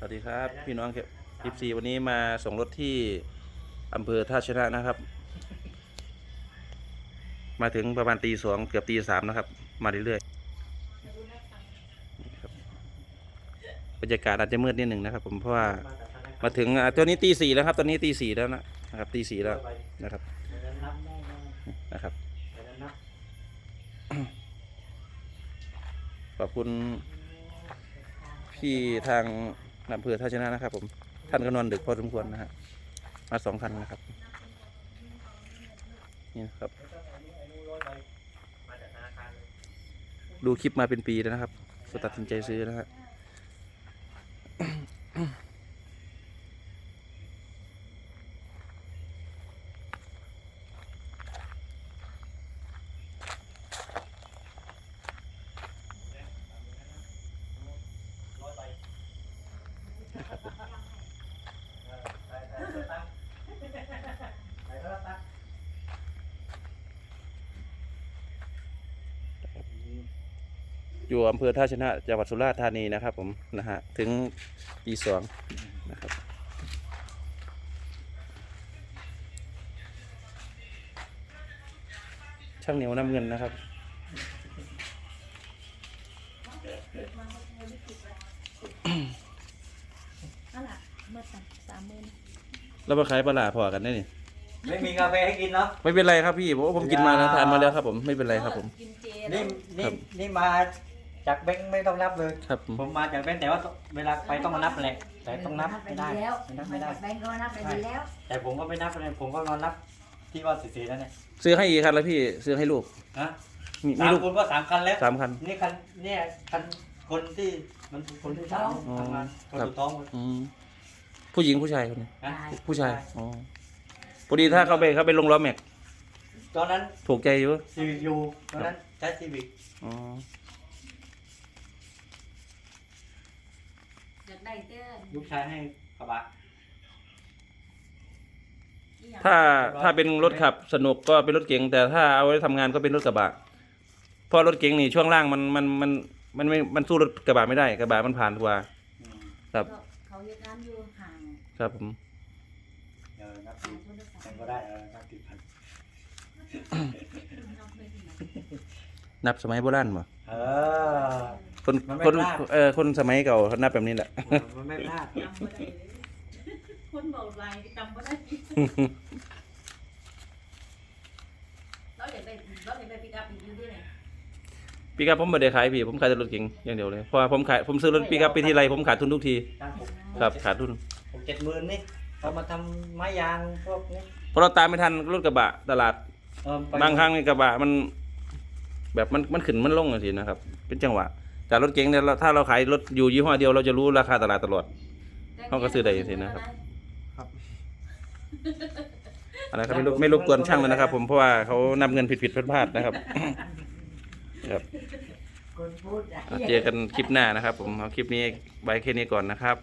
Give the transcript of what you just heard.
สวัสดีครับพี่น้องครับ14วันนี้มาส่งรถที่อำเภอท่าชนะนะครับ มาถึงประมาณตีสองเกือบตีสามนะครับ มาเรื่อยๆบรรยากาศอาจจะมืดนิดหนึ่งนะครับ ผมเพราะว่ามาถึงตอนนี้ตีสี่แล้วครับ ตอนนี้ตีสี่แล้วนะนะครับตีสี่แล้วนะครับนะครับขอบคุณพี่ทาง อำเภอท่าชนะนะครับ ผมท่านก็นอนดึกพอสมควรนะฮะมาสองคันนะครับ นี่นะครับ ดูคลิปมาเป็นปีแล้วนะครับก็ตัดสินใจซื้อนะฮะ อยู่อำเภอท่าชนะจังหวัดสุราษฎร์ธานีนะครับ ผมนะฮะถึงตีสองนะครับช่างเหนียวน้ำเงินนะครับนั่นแหละเมื่อสักสามหมื่นแล้วมาขายปลาหลาพอกันได้นี่ไม่มีกาแฟให้กินเนาะไม่เป็นไรครับพี่ผมผมกินมาแล้วทานมาแล้วครับ ผมไม่เป็นไรครับผมกินเจนี่แล้วนี่ครับนี่มา จากแบงค์ไม่ต้องนับเลย ครับผมมาจากแบงค์แต่ว่าต้องเวลาไปต้องมานับแหละ แต่ต้องนับไม่ได้แล้วไม่นับไม่ได้แบงก์ก็นับไปดีแล้ว แต่ผมก็ไม่นับเลยผมก็นอนนับที่ว่าสีๆนั่นเนี่ยซื้อให้อีกคันแล้วพี่ซื้อให้ลูกฮะมีมีสามลูกคนก็สามคันแล้วสามคัน นี่คันเนี่ยคันคนที่มันคนที่สามอ๋อทำงานคนครับ สุดท้องคนอืมผู้หญิงผู้ชายคนนี้นะผู้ชายอ๋อพอดีถ้าเขาไปเขาไปลงล้อแม็กตอนนั้นถูกใจอยู่ซีวิยูตอนนั้นใช้ซีวิกอ๋อ ได้เต้นลูกชายให้กระบะถ้าถ้าเป็นรถขับสนุกก็เป็นรถเก๋งแต่ถ้าเอาไว้ทำงานก็เป็นรถกระบะเพราะรถเก๋งนี่ช่วงล่างมันมันมันมันไม่มันสู้รถกระบะไม่ได้กระบะมันผ่านกว่า อืมครับ เขาเฮ็ดงานอยู่ห่างครับผมเออนับห่าติงดคนละสากัมนก็ได้เออนับติดพันนับไม่ถึงนับสมัยโบราณบ่เออ คนมันไม่คนพลาด เออคนสมัยเก่าเขานับแบบนี้แหละ มันไม่พลาดจำไม่ได้เลยคนเบาลายจำไม่ได้เราอยากได้เราอยากได้ปิกอัพอีกอยู่ที่ไหนปีกับผมไม่ได้ขายพี่ผมขายแต่รถเก๋งอย่างเดียวเลยเพราะว่าผมขายผมซื้อรถปีกับไปทีไรผมขาดทุนทุกทีตั้งหกครับขาดทุนหกเจ็ดหมื่นนี่เอามาทำไม้ยางพวกนี้เพราะเราตามไม่ทันรถกระบะตลาด เออไปบางครั้งนี่กระบะมัน แบบมันมันขึ้นมันลงสินะครับ เป็นจังหวะ แต่รถเก๋งเนี่ยเราถ้าเราขายรถอยู่ยี่ห้อเดียวเราจะรู้ราคาตลาดตลอด เขาก็ซื้อได้อย่างนี้นะครับ อะไรครับไม่รบไม่รบกวนช่างเลยนะครับ ผมเพราะว่าเขานำเงินผิดผิดพลาดพลาดนะครับ ครับคนพูดใหญ่อะ เจอกันคลิปหน้านะครับ ผมเอาคลิปนี้ไว้แค่นี้ก่อนนะครับ